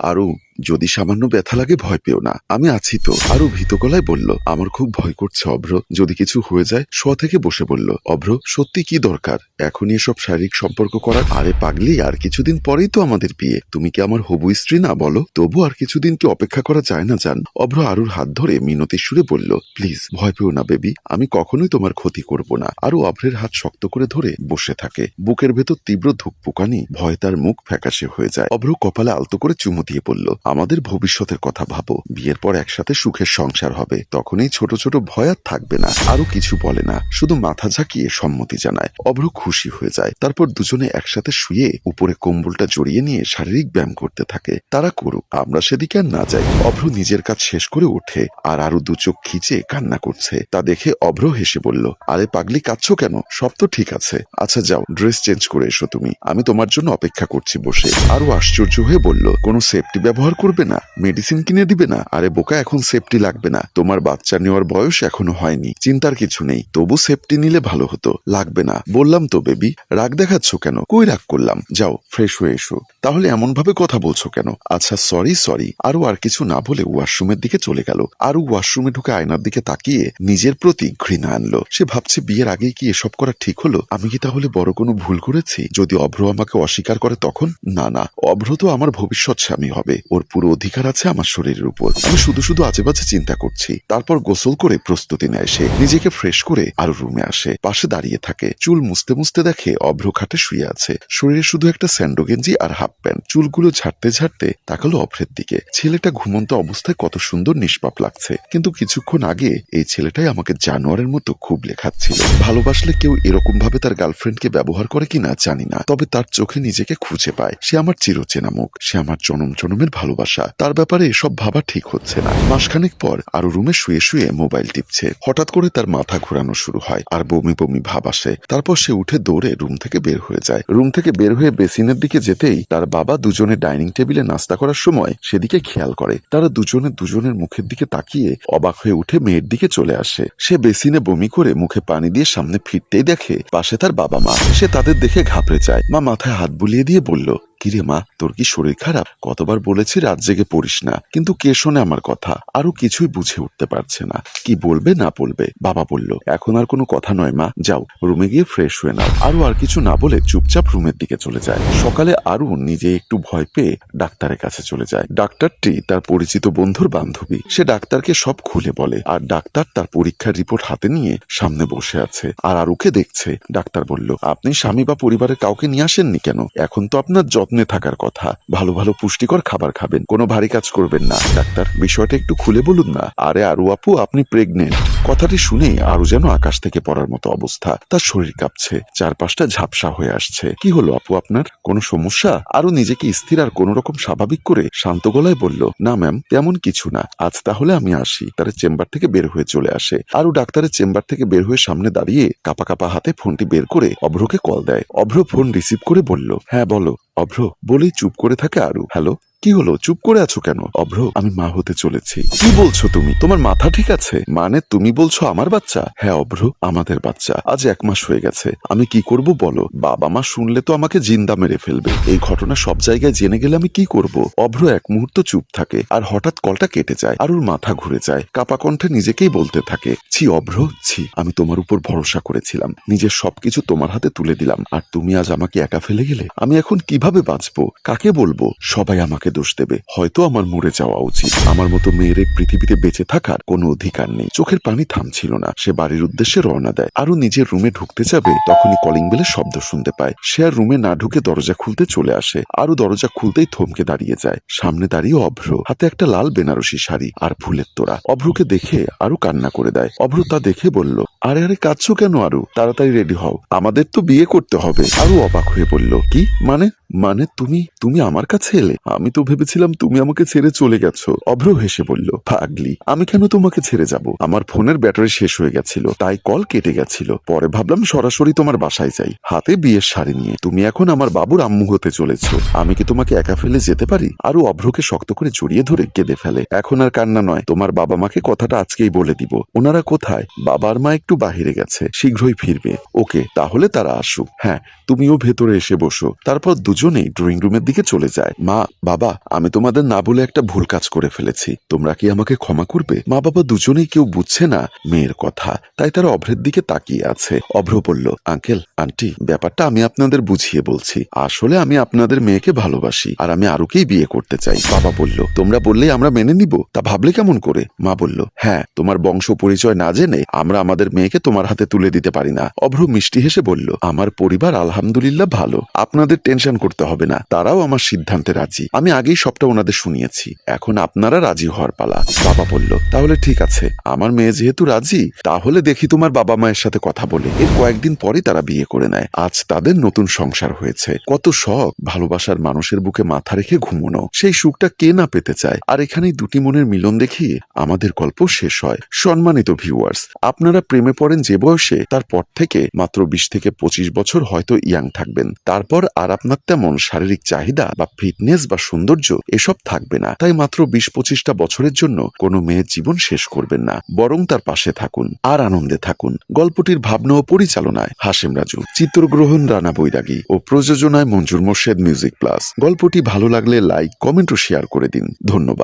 আরু যদি সামান্য ব্যথা লাগে, ভয় পেও না। আমি আছি তো। আরও ভীত গলায় বলল, আমার খুব ভয় করছে, অভ্র। যদি কিছু হয়ে যায়, শোয়া থেকে বসে বলল, অভ্র, সত্যি কি দরকার? এখনই এসব শারীরিক সম্পর্ক করার আরে পাগলি, আর কিছুদিন পরেই তো আমাদের বিয়ে। তুমি কি আমার হবু স্ত্রী না, বলো? তবু আর কিছুদিন কি অপেক্ষা করা যায় না, জান? অভ্র আরুর হাত ধরে মিনতির সুরে বলল, প্লিজ, ভয় পেও না, বেবি। আমি কখনোই তোমার ক্ষতি করব না। আরও অভ্রের হাত শক্ত করে ধরে বসে থাকে। বুকের ভেতর তীব্র ধুকপুকানি, ভয় তার মুখ ফ্যাকাশে হয়ে যায়। অভ্র কপালে আলতো করে চুমু দিয়ে বলল আমাদের ভবিষ্যতের কথা ভাবো। বিয়ের পর একসাথে সুখের সংসার হবে। তখনই ছোট ছোট ভয় আর থাকবে না। আরও কিছু বলে না। শুধু মাথা ঝাঁকিয়ে সম্মতি জানায়। অভ্র খুশি হয়ে যায়। তারপর দুজনে একসাথে শুয়ে উপরে কম্বলটা জড়িয়ে নিয়ে শারীরিক ব্যায়াম করতে থাকে। তারা করুক, আমরা সেদিকে আর না যাই। অভ্র নিজের কাজ শেষ করে ওঠে আর আরও দু চোখ খিচে কান্না করছে। তা দেখে অভ্র হেসে বলল, আরে পাগলি, কাঁদছো কেন? সব তো ঠিক আছে। আচ্ছা যাও, ড্রেস চেঞ্জ করে এসো তুমি। আমি তোমার জন্য অপেক্ষা করছি বসে। আরও আশ্চর্য হয়ে বলল, কোনো সেফটি ব্যবহার করবে না মেডিসিন কিনে দিবে না, আরে বোকা, এখন সেফটি লাগবে না। তোমার বাচ্চা নেওয়ার বয়স এখনও হয়নি, চিন্তার কিছু নেই। তবু সেফটি নিলে ভালো হতো, লাগবে না। বললাম তো বেবি রাগ দেখাচ্ছ কেন? কই রাগ করলাম? যাও ফ্রেশ হয়ে এসো। তাহলে এমন ভাবে কথা বলছো কেন? আচ্ছা সরি সরি আরও আর কিছু না বলে ওয়াশরুমের দিকে চলে গেল। আরও ওয়াশরুমে ঢুকে আয়নার দিকে তাকিয়ে নিজের প্রতি ঘৃণা আনলো। সে ভাবছে, বিয়ের আগেই কি এসব করা ঠিক হলো? আমি কি তাহলে বড় কোনো ভুল করেছি? যদি অভ্র আমাকে অস্বীকার করে তখন? না না, অভ্র তো আমার ভবিষ্যৎ স্বামী হবে। ওর পুরো অধিকার আছে আমার শরীরের উপর। আমি শুধু শুধু আজে বাজে চিন্তা করছি। তারপর গোসল করে প্রস্তুতি নেয় সে। নিজেকে ফ্রেশ করে আরও রুমে আসে। পাশে দাঁড়িয়ে থাকে। চুল মুছতে মুছতে দেখে অভ্র খাটে শুয়ে আছে। শরীরে শুধু একটা স্যান্ডো গেঞ্জি আর হাফ প্যান্ট চুলগুলো ঝাড়তে ঝাড়তে তাকালো অভ্রের দিকে। ছেলেটা ঘুমন্ত অবস্থায় কত সুন্দর নিষ্পাপ লাগছে। কিন্তু কিছুক্ষণ আগে এই ছেলেটাই আমাকে জানোয়ারের মতো খুব লেখাচ্ছিল। ভালোবাসলে কেউ এরকম ভাবে তার গার্লফ্রেন্ডকে ব্যবহার করে কিনা জানি না। তবে তার চোখে নিজেকে খুঁজে পায়। সে আমার চিরচেনা মুখ। সে আমার জনম জনমের ভালোবাসা। তার ব্যাপারে এসব ভাবা ঠিক হচ্ছে না। মাসখানেক পর আরও রুমে শুয়ে শুয়ে মোবাইল টিপছে। হঠাৎ করে তার মাথা ঘোরানো শুরু হয় আর বমি বমি ভাব আসে। তারপর সে উঠে দৌড়ে রুম থেকে বের হয়ে যায়। রুম থেকে বের হয়ে বেসিনের দিকে যেতেই তার বাবা দুজনে ডাইনিং টেবিলে নাস্তা করার সময় সেদিকে খেয়াল করে। তারা দুজনে দুজনের মুখের দিকে তাকিয়ে অবাক হয়ে উঠে মেয়ের দিকে চলে আসে। সে বেসিনে বমি করে মুখে পানি দিয়ে সামনে ফিরতেই দেখে পাশে তার বাবা মা। সে তাদের দেখে ঘাবড়ে যায়। মা মাথায় হাত বুলিয়ে দিয়ে বলল কিরে মা, তোর কি শরীর খারাপ? কতবার বলেছি রাত জেগে পড়িস না। কিন্তু কে শোনে আমার কথা? আরও কিছুই বুঝে উঠতে পারছে না। কি বলবে, না বলবে? বাবা বলল, এখন আর কোনো কথা নয় মা, যাও, রুমে গিয়ে ফ্রেশ হয়ে নাও। আরও আর কিছু না বলে চুপচাপ রুমের দিকে চলে যায়। সকালে আরু নিজে একটু ভয় পেয়ে ডাক্তারের কাছে চলে যায়। ডাক্তারটি তার পরিচিত বন্ধুর বান্ধবী। সে ডাক্তারকে সব খুলে বলে, আর ডাক্তার তার পরীক্ষার রিপোর্ট হাতে নিয়ে সামনে বসে আছে। আর আরুকে দেখছে। ডাক্তার বলল, আপনি স্বামী বা পরিবারের কাউকে নিয়ে আসেননি কেন? এখন তো আপনার যত্নে থাকার কথা। ভালো ভালো পুষ্টিকর খাবার খাবেন, কোনো ভারী কাজ করবেন না। ডাক্তার, বিষয়টা একটু খুলে বলুন না। আরে আরু আপু, আপনি প্রেগনেন্ট কথাটি শুনে আরও যেন আকাশ থেকে পড়ার মতো অবস্থা। তার শরীর কাঁপছে, চারপাশটা ঝাপসা হয়ে আসছে। কি হলো আপু আপনার? কোনো সমস্যা? আরও নিজেকে স্থির আর কোন রকম স্বাভাবিক করে শান্ত গলায় বলল, না ম্যাম তেমন কিছু না। আজ তাহলে আমি আসি। তার চেম্বার থেকে বের হয়ে চলে আসে। আরও ডাক্তারের চেম্বার থেকে বের হয়ে সামনে দাঁড়িয়ে কাপা কাপা হাতে ফোনটি বের করে অভ্রকে কল দেয়। অভ্র ফোন রিসিভ করে বলল হ্যাঁ বলো। অভ্র বলেই চুপ করে থাকে আরু। হ্যালো? কি হলো? চুপ করে আছো কেন? অভ্র, আমি মা হতে চলেছি। কি বলছো তুমি? তোমার মাথা ঠিক আছে? মানে তুমি বলছো আমার বাচ্চা? হ্যাঁ অভ্র, আমাদের বাচ্চা। আজ এক মাস হয়ে গেছে। আমি কি করব বলো? বাবা মা শুনলে তো আমাকে জিন্দা মেরে ফেলবে। এই ঘটনা সব জায়গায় জেনে গেলে আমি কি করব? অভ্র এক মুহূর্ত চুপ থাকে। আর হঠাৎ কলটা কেটে যায় আর ওর মাথা ঘুরে যায়। কাপা কণ্ঠে নিজেকেই বলতে থাকে, ছি, অভ্র, ছি। আমি তোমার উপর ভরসা করেছিলাম। নিজের সবকিছু তোমার হাতে তুলে দিলাম। আর তুমি আজ আমাকে একা ফেলে গেলে? আমি এখন কীভাবে বাঁচবো? কাকে বলব? সবাই আমাকে দোষ দেবে। হয়তো আমার মরে যাওয়া উচিত। আমার মতো মেয়ের পৃথিবীতে বেঁচে থাকার কোনো অধিকার নেই। চোখের পানি থামছিল না। সে বাড়ির উদ্দেশ্যে রওনা দেয়। আরও নিজের রুমে ঢুকতে যাবে, তখনই কলিং বেলের শব্দ শুনতে পায়। সে আর রুমে না ঢুকে দরজা খুলতে চলে আসে। আরও দরজা খুলতেই থমকে দাঁড়িয়ে যায়। সামনে দাঁড়িয়ে অভ্র। হাতে একটা লাল বেনারসি শাড়ি আর ফুলের তোড়া। অভ্রকে দেখে আরও কান্না করে দেয়। অভ্র তা দেখে বলল আরে আরে, কাঁদছো কেন আরও? তাড়াতাড়ি রেডি হও। আমাদের তো বিয়ে করতে হবে। আরও অবাক হয়ে বলল, কি? মানে মানে তুমি তুমি আমার কাছে এলে? আমি তো ভেবেছিলাম তুমি আমাকে ছেড়ে চলে গেছো। অভ্র হেসে বলল, পাগলি, আমি কেন তোমাকে ছেড়ে যাব? আমার ফোনের ব্যাটারি শেষ হয়ে গেছিল, তাই কল কেটে গেছিল। পরে ভাবলাম সরাসরি তোমার বাসায় যাই। হাতে বিয়ের শাড়ি নিয়ে। তুমি এখন আমার বাবুর আম্মু হতে চলেছ। আমি কি তোমাকে একা ফেলে যেতে পারি? আরও অভ্রকে শক্ত করে জড়িয়ে ধরে কেঁদে ফেলে। এখন আর কান্না নয়। তোমার বাবা মাকে কথাটা আজকেই বলে দিব। ওনারা কোথায়? বাবার মা একটু একটু বাহিরে গেছে, শীঘ্রই ফিরবে। ওকে, তাহলে তারা আসুক। হ্যাঁ তুমিও ভেতরে এসে বসো। তারপর দুজনেই ড্রয়িং রুমের দিকে চলে যায়। মা, বাবা, আমি তোমাদের না বলে একটা ভুল কাজ করে ফেলেছি। তোমরা কি আমাকে ক্ষমা করবে? মা, বাবা দুজনেই কেউ বুঝছে না মেয়ের কথা। তাই তারা অভ্রের দিকে তাকিয়ে আছে। অভ্র বলল, আঙ্কেল, আন্টি, ব্যাপারটা আমি আপনাদের বুঝিয়ে বলছি। আসলে আমি আপনাদের মেয়েকে ভালোবাসি আর আমি আরুকেই বিয়ে করতে চাই। বাবা বলল, তোমরা বললেই আমরা মেনে নিব। তা ভাবলে কেমন করে? মা বলল হ্যাঁ তোমার বংশ পরিচয় না জেনে আমরা আমাদের মেয়েকে তোমার হাতে তুলে দিতে পারি না। অভ্র মিষ্টি হেসে বলল, আমার পরিবার আলহামদুলিল্লাহ ভালো। আপনাদের টেনশন করতে হবে না। তারাও আমার সিদ্ধান্তে রাজি। আমি আগেই সবটা ওনাদের শুনিয়েছি। এখন আপনারা রাজি হওয়ার পালা। বাবা বলল, তাহলে ঠিক আছে। আমার মেয়ে যেহেতু রাজি, তাহলে দেখি তোমার বাবা মায়ের সাথে কথা বলে। এর কয়েকদিন পরে তারা বিয়ে করে নেয়। আজ তাদের নতুন সংসার হয়েছে। কত শখ! ভালোবাসার মানুষের বুকে মাথা রেখে ঘুমোনো। সেই সুখটা কে না পেতে চায়? আর এখানেই দুটি মনের মিলন দেখিয়ে আমাদের গল্প শেষ হয়। সম্মানিত ভিউয়ার্স আপনারা প্রেমে পড়েন যে বয়সে, তারপর থেকে মাত্র বিশ থেকে পঁচিশ বছর হয়তো ইয়াং থাকবেন। তারপর আর আপনার তেমন শারীরিক চাহিদা বা ফিটনেস বা সৌন্দর্য এসব থাকবে না। তাই মাত্র বিশ পঁচিশটা বছরের জন্য কোনো মেয়ের জীবন শেষ করবেন না। বরং তার পাশে থাকুন আর আনন্দে থাকুন। গল্পটির ভাবনা ও পরিচালনায় হাসেম রাজু, চিত্রগ্রহণ রানা বৈরাগী ও প্রযোজনায় মঞ্জুর মোর্শেদ মিউজিক প্লাস। গল্পটি ভালো লাগলে লাইক, কমেন্ট ও শেয়ার করে দিন। ধন্যবাদ।